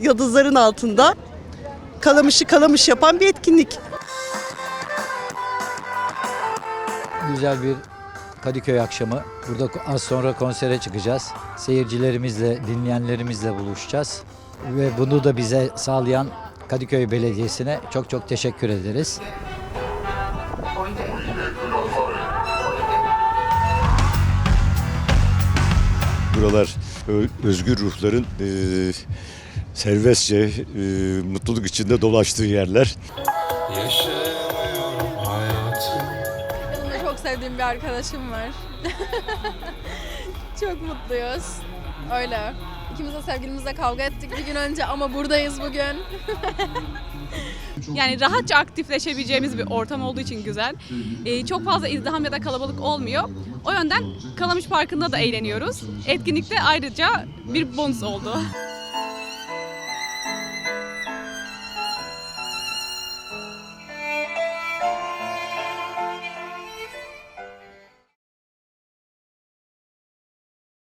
yıldızların altında kalamışı kalamış yapan bir etkinlik. Güzel bir Kadıköy akşamı. Burada az sonra konsere çıkacağız. Seyircilerimizle, dinleyenlerimizle buluşacağız. Ve bunu da bize sağlayan Kadıköy Belediyesi'ne çok çok teşekkür ederiz. Buralar özgür ruhların e, serbestçe e, mutluluk içinde dolaştığı yerler. Yaşamıyorum hayatı Benim de çok sevdiğim bir arkadaşım var. çok mutluyuz. Öyle. İkimiz de sevgilimizle kavga ettik bir gün önce ama buradayız bugün. Yani rahatça aktifleşebileceğimiz bir ortam olduğu için güzel. Ee, çok fazla izdiham ya da kalabalık olmuyor. O yönden Kalamış Parkı'nda da eğleniyoruz. Etkinlikte ayrıca bir bonus oldu.